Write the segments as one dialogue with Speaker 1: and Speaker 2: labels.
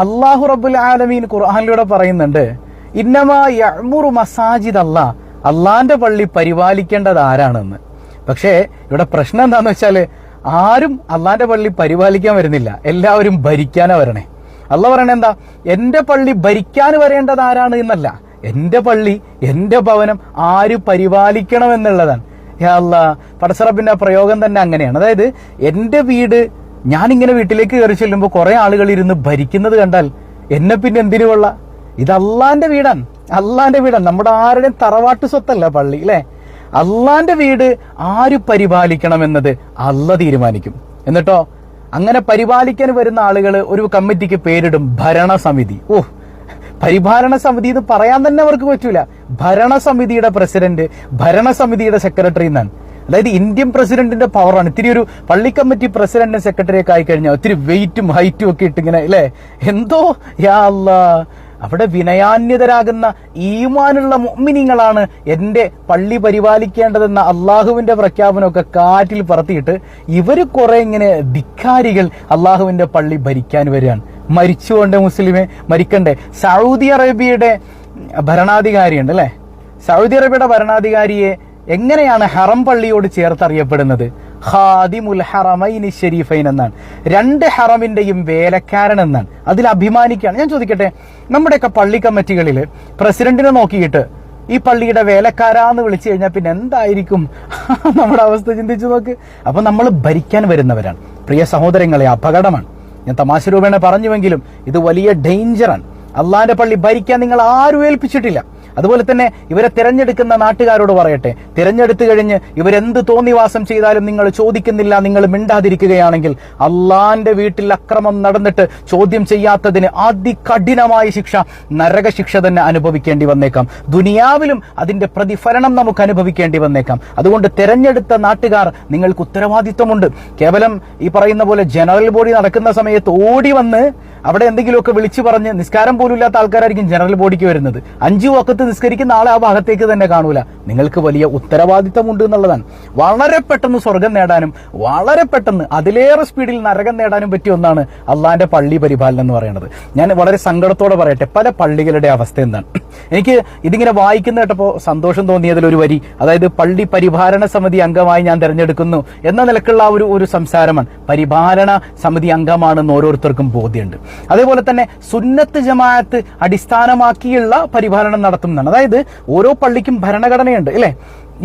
Speaker 1: അള്ളാഹു റബുൽ ആലമീൻ ഖുർആാനിലൂടെ പറയുന്നുണ്ട് ഇന്നമാ മസാജിദ് അല്ലാ അള്ളാന്റെ പള്ളി പരിപാലിക്കേണ്ടത് ആരാണെന്ന്. പക്ഷേ ഇവിടെ പ്രശ്നം എന്താന്ന് വെച്ചാൽ ആരും അള്ളാന്റെ പള്ളി പരിപാലിക്കാൻ വരുന്നില്ല. എല്ലാവരും ഭരിക്കാനാ വരണേ. അല്ല പറയണ എന്താ? എന്റെ പള്ളി ഭരിക്കാൻ വരേണ്ടത് ആരാണ് എന്നല്ല. എന്റെ പള്ളി എന്റെ ഭവനം ആര് പരിപാലിക്കണം എന്നുള്ളതാണ് അല്ലാ പടസറബിന്റെ പ്രയോഗം തന്നെ അങ്ങനെയാണ്. അതായത് എന്റെ വീട് ഞാനിങ്ങനെ വീട്ടിലേക്ക് കയറി ചെല്ലുമ്പോൾ കുറെ ആളുകൾ ഇരുന്ന് ഭരിക്കുന്നത് കണ്ടാൽ എന്നെ പിന്നെ എന്തിനു കൊള്ള? ഇത് അള്ളാന്റെ വീടാണ്. അള്ളാന്റെ വീടാണ്. നമ്മുടെ ആരുടെയും തറവാട്ട് സ്വത്തല്ല പള്ളി അല്ലെ അള്ളാന്റെ വീട് ആര് പരിപാലിക്കണം എന്നത് അല്ല തീരുമാനിക്കും. എന്നിട്ടോ അങ്ങനെ പരിപാലിക്കാൻ വരുന്ന ആളുകൾ ഒരു കമ്മിറ്റിക്ക് പേരിടും ഭരണസമിതി. ഓ പരിപാലന സമിതി എന്ന് പറയാൻ തന്നെ അവർക്ക് പറ്റൂല. ഭരണസമിതിയുടെ പ്രസിഡന്റ് ഭരണസമിതിയുടെ സെക്രട്ടറി എന്നാണ്. അതായത് ഇന്ത്യൻ പ്രസിഡന്റിന്റെ പവറാണ്. ഇത്തിരി ഒരു പള്ളി കമ്മിറ്റി പ്രസിഡന്റ് സെക്രട്ടറി ഒക്കെ ആയി കഴിഞ്ഞാൽ ഒത്തിരി വെയിറ്റും ഹൈറ്റും ഒക്കെ ഇട്ടിങ്ങനെ അല്ലേ? എന്തോ യാ അവിടെ വിനയാന്യതരാകുന്ന ഈമാനുള്ള മുഅ്മിനീങ്ങളാണ് എന്റെ പള്ളി പരിപാലിക്കേണ്ടതെന്ന അള്ളാഹുവിന്റെ പ്രഖ്യാപനമൊക്കെ കാറ്റിൽ പറത്തിയിട്ട് ഇവർ കുറെ ഇങ്ങനെ ധിക്കാരികൾ അള്ളാഹുവിന്റെ പള്ളി ഭരിക്കാൻ വരികയാണ്. മരിച്ചുകൊണ്ട് മുസ്ലിമെ മരിക്കണ്ടേ? സൗദി അറേബ്യയുടെ ഭരണാധികാരിയുണ്ട് അല്ലെ? സൗദി അറേബ്യയുടെ ഭരണാധികാരിയെ എങ്ങനെയാണ് ഹറം പള്ളിയോട് ചേർത്തറിയപ്പെടുന്നത്? ഹാദിമുൽ ഹറമൈനി ഷെരീഫൈൻ എന്നാണ്. രണ്ട് ഹറമിന്റെയും വേലക്കാരൻ എന്നാണ്. അതിൽ അഭിമാനിക്കുകയാണ്. ഞാൻ ചോദിക്കട്ടെ നമ്മുടെയൊക്കെ പള്ളി കമ്മിറ്റികളിൽ പ്രസിഡന്റിനെ നോക്കിയിട്ട് ഈ പള്ളിയുടെ വേലക്കാരാന്ന് വിളിച്ചു കഴിഞ്ഞാൽ പിന്നെ എന്തായിരിക്കും? നമ്മുടെ അവസ്ഥ ചിന്തിച്ചു നോക്ക്. അപ്പൊ നമ്മൾ ഭരിക്കാൻ വരുന്നവരാണ്. പ്രിയ സഹോദരങ്ങളെ അപകടമാണ്. ഞാൻ തമാശ രൂപേണ പറഞ്ഞുവെങ്കിലും ഇത് വലിയ ഡേഞ്ചറാണ്. അള്ളാന്റെ പള്ളി ഭരിക്കാൻ നിങ്ങൾ ആരും ഏൽപ്പിച്ചിട്ടില്ല. അതുപോലെ തന്നെ ഇവരെ തിരഞ്ഞെടുക്കുന്ന നാട്ടുകാരോട് പറയട്ടെ. തിരഞ്ഞെടുത്തു കഴിഞ്ഞ് ഇവരെന്ത് തോന്നിവാസം ചെയ്താലും നിങ്ങൾ ചോദിക്കുന്നില്ല നിങ്ങൾ മിണ്ടാതിരിക്കുകയാണെങ്കിൽ അള്ളാന്റെ വീട്ടിൽ അക്രമം നടന്നിട്ട് ചോദ്യം ചെയ്യാത്തതിന് അതികഠിനമായ ശിക്ഷ നരക ശിക്ഷ തന്നെ അനുഭവിക്കേണ്ടി വന്നേക്കാം. ദുനിയാവിലും അതിന്റെ പ്രതിഫലനം നമുക്ക് അനുഭവിക്കേണ്ടി വന്നേക്കാം. അതുകൊണ്ട് തിരഞ്ഞെടുത്ത നാട്ടുകാർ നിങ്ങൾക്ക് ഉത്തരവാദിത്വമുണ്ട്. കേവലം ഈ പറയുന്ന പോലെ ജനറൽ ബോഡി നടക്കുന്ന സമയത്ത് ഓടി വന്ന് അവിടെ എന്തെങ്കിലുമൊക്കെ വിളിച്ചു പറഞ്ഞ് നിസ്കാരം പോലും ഇല്ലാത്ത ആൾക്കാരായിരിക്കും ജനറൽ ബോഡിക്ക് വരുന്നത്. അഞ്ചു വക്കത്ത് നിസ്കരിക്കുന്ന ആളെ ആ ഭാഗത്തേക്ക് തന്നെ കാണൂല. നിങ്ങൾക്ക് വലിയ ഉത്തരവാദിത്തമുണ്ട് എന്നുള്ളതാണ്. വളരെ പെട്ടെന്ന് സ്വർഗം നേടാനും വളരെ പെട്ടെന്ന് അതിലേറെ സ്പീഡിൽ നരകം നേടാനും പറ്റിയ ഒന്നാണ് അള്ളാന്റെ പള്ളി പരിപാലനം എന്ന് പറയുന്നത്. ഞാൻ വളരെ സങ്കടത്തോടെ പറയട്ടെ പല പള്ളികളുടെ അവസ്ഥ എന്താണ്? എനിക്ക് ഇതിങ്ങനെ വായിക്കുന്ന കേട്ടപ്പോൾ സന്തോഷം തോന്നിയതിൽ ഒരു വരി അതായത് പള്ളി പരിപാലന സമിതി അംഗമായി ഞാൻ തിരഞ്ഞെടുക്കുന്നു എന്ന നിലക്കുള്ള ഒരു ഒരു സംസാരമാണ്. പരിപാലന സമിതി അംഗമാണെന്ന് ഓരോരുത്തർക്കും ബോധ്യമുണ്ട്. അതേപോലെ തന്നെ സുന്നത്ത് ജമാഅത്ത് അടിസ്ഥാനമാക്കിയുള്ള പരിപാലനം നടത്തുന്നതാണ്. അതായത് ഓരോ പള്ളിക്കും ഭരണഘടനയുണ്ട് അല്ലേ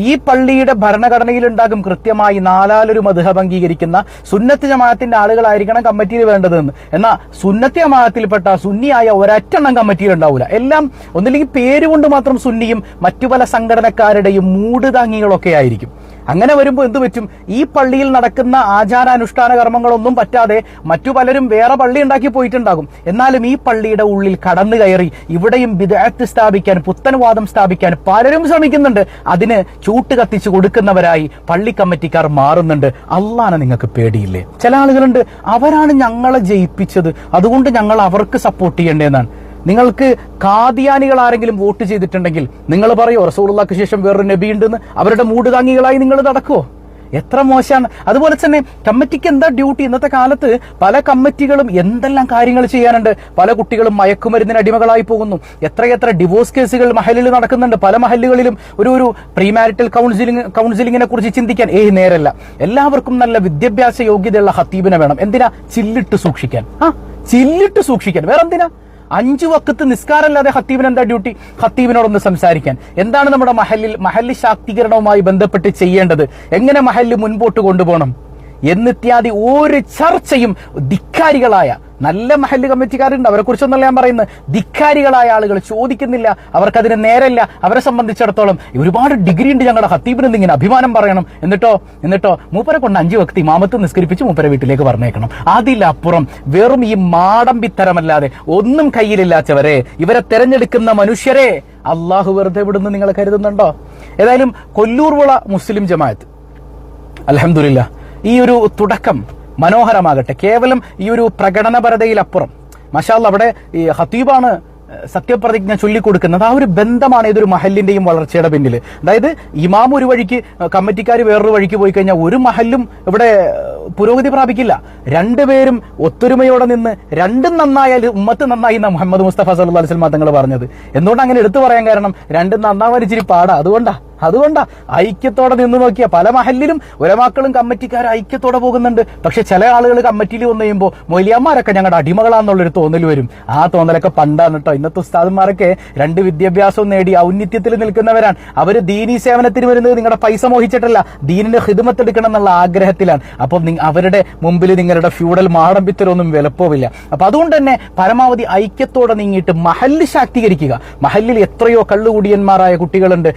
Speaker 1: ഈ പള്ളിയുടെ ഭരണഘടനയിൽ ഉണ്ടാകും കൃത്യമായി നാലാലൊരു മധുഹബ് അംഗീകരിക്കുന്ന സുന്നത്ത് ജമാഅത്തിന്റെ ആളുകളായിരിക്കണം കമ്മിറ്റിയിൽ വേണ്ടതെന്ന് എന്നാൽ സുന്നത്ത് ജമാഅത്തിൽപ്പെട്ട സുന്നിയായ ഒരറ്റെണ്ണം കമ്മിറ്റിയിൽ ഉണ്ടാവില്ല എല്ലാം ഒന്നില്ലെങ്കിൽ പേരുകൊണ്ട് മാത്രം സുന്നിയും മറ്റു പല സംഘടനക്കാരുടെയും മൂട് താങ്ങികളൊക്കെ ആയിരിക്കും. അങ്ങനെ വരുമ്പോൾ എന്ത് പറ്റും? ഈ പള്ളിയിൽ നടക്കുന്ന ആചാരാനുഷ്ഠാന കർമ്മങ്ങളൊന്നും പറ്റാതെ മറ്റു പലരും വേറെ പള്ളി ഉണ്ടാക്കി പോയിട്ടുണ്ടാകും. എന്നാലും ഈ പള്ളിയുടെ ഉള്ളിൽ കടന്നു കയറി ഇവിടെയും വിദഗ്ധ സ്ഥാപിക്കാൻ പുത്തൻവാദം സ്ഥാപിക്കാൻ പലരും ശ്രമിക്കുന്നുണ്ട്. അതിന് ചൂട്ട് കത്തിച്ചു കൊടുക്കുന്നവരായി പള്ളി കമ്മിറ്റിക്കാർ മാറുന്നുണ്ട്. അള്ളാണ് നിങ്ങൾക്ക് പേടിയില്ലേ? ചില ആളുകളുണ്ട് അവരാണ് ഞങ്ങളെ ജയിപ്പിച്ചത്. അതുകൊണ്ട് ഞങ്ങൾ അവർക്ക് സപ്പോർട്ട് ചെയ്യേണ്ടതെന്നാണ്. നിങ്ങൾക്ക് കാദിയാനികൾ ആരെങ്കിലും വോട്ട് ചെയ്തിട്ടുണ്ടെങ്കിൽ നിങ്ങൾ പറയോ റസൂലുള്ളാഹിക്ക് ശേഷം വേറൊരു നബി ഉണ്ടെന്ന് അവരുടെ മൂട് താങ്ങികളായി നിങ്ങൾ നടക്കുവോ? എത്ര മോശമാണ്. അതുപോലെ തന്നെ കമ്മിറ്റിക്ക് എന്താ ഡ്യൂട്ടി? ഇന്നത്തെ കാലത്ത് പല കമ്മിറ്റികളും എന്തെല്ലാം കാര്യങ്ങൾ ചെയ്യാനുണ്ട്. പല കുട്ടികളും മയക്കുമരുന്നിന് അടിമകളായി പോകുന്നു. എത്രയെത്ര ഡിവോഴ്സ് കേസുകൾ മഹലിൽ നടക്കുന്നുണ്ട്. പല മഹലുകളിലും ഒരു ഒരു പ്രീമാരിറ്റൽ കൗൺസിലിംഗ് കൗൺസിലിങ്ങിനെ കുറിച്ച് ചിന്തിക്കാൻ ഏയ് നേരല്ല. എല്ലാവർക്കും നല്ല വിദ്യാഭ്യാസ യോഗ്യതയുള്ള ഹത്തീബിനെ വേണം. എന്തിനാ? ചില്ലിട്ട് സൂക്ഷിക്കാൻ. ആ ചില്ലിട്ട് സൂക്ഷിക്കാൻ. വേറെ എന്തിനാ അഞ്ചു വക്കത്ത് നിസ്കാരമല്ലാതെ ഹത്തീബിന് എന്താ ഡ്യൂട്ടി ഹത്തീബിനോടൊന്ന് സംസാരിക്കാൻ. എന്താണ് നമ്മുടെ മഹലിൽ മഹല്ലി ശാക്തീകരണവുമായി ബന്ധപ്പെട്ട് ചെയ്യേണ്ടത്? എങ്ങനെ മഹല്ല് മുൻപോട്ട് കൊണ്ടുപോകണം? എന്നിത്യാദി ഒരു ചർച്ചയും ധിക്കാരികളായ നല്ല മഹല്ല് കമ്മിറ്റിക്കാരുണ്ട്. അവരെ കുറിച്ചൊന്നല്ല ഞാൻ പറയുന്നത്. ധിക്കാരികളായ ആളുകൾ ചോദിക്കുന്നില്ല. അവർക്കതിന് നേരല്ല. അവരെ സംബന്ധിച്ചിടത്തോളം ഒരുപാട് ഡിഗ്രി ഉണ്ട് ഞങ്ങളുടെ ഹത്തീബിന് ഇങ്ങനെ അഭിമാനം പറയണം. എന്നിട്ടോ? എന്നിട്ടോ? മൂപ്പരെ കൊണ്ട് അഞ്ച് വ്യക്തി മാമത്ത് നിസ്കരിപ്പിച്ച് മൂപ്പരെ വീട്ടിലേക്ക് പറഞ്ഞേക്കണം. അതിലപ്പുറം വെറും ഈ മാടമ്പിത്തരമല്ലാതെ ഒന്നും കയ്യിലില്ലാത്തവരെ ഇവരെ തെരഞ്ഞെടുക്കുന്ന മനുഷ്യരെ അള്ളാഹു വെറുതെ വിടുന്നു നിങ്ങൾ കരുതുന്നുണ്ടോ? ഏതായാലും കൊല്ലൂർവിള മുസ്ലിം ജമാഅത്ത്. അലഹമില്ല ഈ ഒരു തുടക്കം മനോഹരമാകട്ടെ. കേവലം ഈ ഒരു പ്രകടനപരതയിലപ്പുറം. മഷാൽ അവിടെ ഈ ഹത്തീബാണ് സത്യപ്രതിജ്ഞ ചൊല്ലിക്കൊടുക്കുന്നത്. ആ ഒരു ബന്ധമാണ് ഏതൊരു മഹലിന്റെയും വളർച്ചയുടെ പിന്നിൽ അതായത് ഇമാം ഒരു വഴിക്ക് കമ്മിറ്റിക്കാർ വേറൊരു വഴിക്ക് പോയി കഴിഞ്ഞാൽ ഒരു മഹലും ഇവിടെ പുരോഗതി പ്രാപിക്കില്ല. രണ്ടുപേരും ഒത്തൊരുമയോടെ നിന്ന് രണ്ടും നന്നായാൽ ഉമ്മത്ത് നന്നായി മുഹമ്മദ് മുസ്തഫ സല്ലു അലിസ്ലാം തങ്ങൾ പറഞ്ഞത്. എന്തുകൊണ്ട് അങ്ങനെ എടുത്തു പറയാൻ കാരണം രണ്ടും നന്നാവാൻ ഇച്ചിരി പാടാ. അതുകൊണ്ടാ. അതുകൊണ്ടാ ഐക്യത്തോടെ നിന്ന് നോക്കിയ പല മഹലിലും ഒരമാക്കളും കമ്മിറ്റിക്കാരും ഐക്യത്തോടെ പോകുന്നുണ്ട്. പക്ഷെ ചില ആളുകൾ കമ്മിറ്റിയിൽ വന്നു കഴിയുമ്പോൾ മൊലിയന്മാരൊക്കെ ഞങ്ങളുടെ അടിമകളാന്നുള്ളൊരു തോന്നൽ വരും. ആ തോന്നലൊക്കെ പണ്ടാണ് കേട്ടോ ഇന്നത്തെ ഉസ്താദന്മാരൊക്കെ രണ്ട് വിദ്യാഭ്യാസവും നേടി ഔന്നിത്യത്തിൽ നിൽക്കുന്നവരാണ്. അവർ ദീനി സേവനത്തിന് വരുന്നത് നിങ്ങളുടെ പൈസ മോഹിച്ചിട്ടല്ല. ദീനിന്റെ ഹിദമത്ത് എടുക്കണം എന്നുള്ള ആഗ്രഹത്തിലാണ്. അപ്പോൾ അവരുടെ മുമ്പിൽ നിങ്ങളുടെ ഫ്യൂഡൽ മാടമ്പിത്തരൊന്നും വിലപ്പോവില്ല. അപ്പൊ അതുകൊണ്ട് തന്നെ പരമാവധി ഐക്യത്തോടെ നീങ്ങിയിട്ട് മഹല്ല് ശാക്തീകരിക്കുക. മഹല്ലിൽ എത്രയോ കള്ളുകൂടിയന്മാരായ കുട്ടികളുണ്ട്.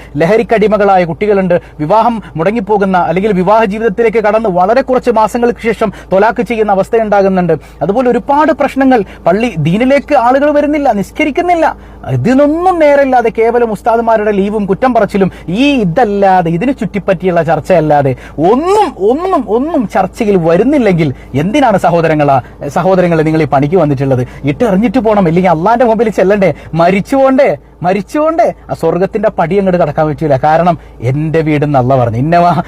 Speaker 1: ലഹരിക്കടിമകളായ കുട്ടികളുണ്ട്. വിവാഹം മുടങ്ങിപ്പോകുന്ന അല്ലെങ്കിൽ വിവാഹ ജീവിതത്തിലേക്ക് കടന്ന് വളരെ കുറച്ച് മാസങ്ങൾക്ക് ശേഷം തൊലാക്ക് ചെയ്യുന്ന അവസ്ഥയുണ്ടാകുന്നുണ്ട്. അതുപോലെ ഒരുപാട് പ്രശ്നങ്ങൾ. പള്ളി ദീനിലേക്ക് ആളുകൾ വരുന്നില്ല നിസ്കരിക്കുന്നില്ല. ഇതിനൊന്നും നേരല്ലാതെ കേവലം ഉസ്താദുമാരുടെ ലീവും കുറ്റം പറച്ചിലും. ഈ ഇതല്ലാതെ ഇതിന് ചുറ്റിപ്പറ്റിയുള്ള ചർച്ചയല്ലാതെ ഒന്നും ഒന്നും ഒന്നും ചർച്ചയിൽ വരുന്നില്ലെങ്കിൽ എന്തിനാണ് സഹോദരങ്ങളാ സഹോദരങ്ങളെ നിങ്ങൾ ഈ പണിക്ക് വന്നിട്ടുള്ളത്? ഇട്ടെറിഞ്ഞിട്ട് പോകണം ഇല്ലെങ്കിൽ അള്ളാന്റെ മുമ്പിൽ ചെല്ലണ്ടേ? മരിച്ചു പോണ്ടേ? മരിച്ചുകൊണ്ടേ ആ സ്വർഗത്തിന്റെ പടി അങ്ങോട്ട് കടക്കാൻ പറ്റൂല കാരണം എന്റെ വീട് അല്ല പറഞ്ഞു. ഇന്നവാ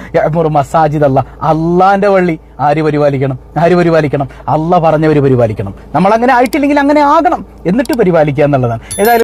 Speaker 1: മസാജിദ് അല്ല അള്ളാന്റെ വള്ളി ആര് പരിപാലിക്കണം? ആര് പരിപാലിക്കണം? അല്ല പറഞ്ഞവര് പരിപാലിക്കണം. നമ്മൾ അങ്ങനെ ആയിട്ടില്ലെങ്കിൽ അങ്ങനെ ആകണം. എന്നിട്ട് പരിപാലിക്കുക എന്നുള്ളതാണ്. ഏതായാലും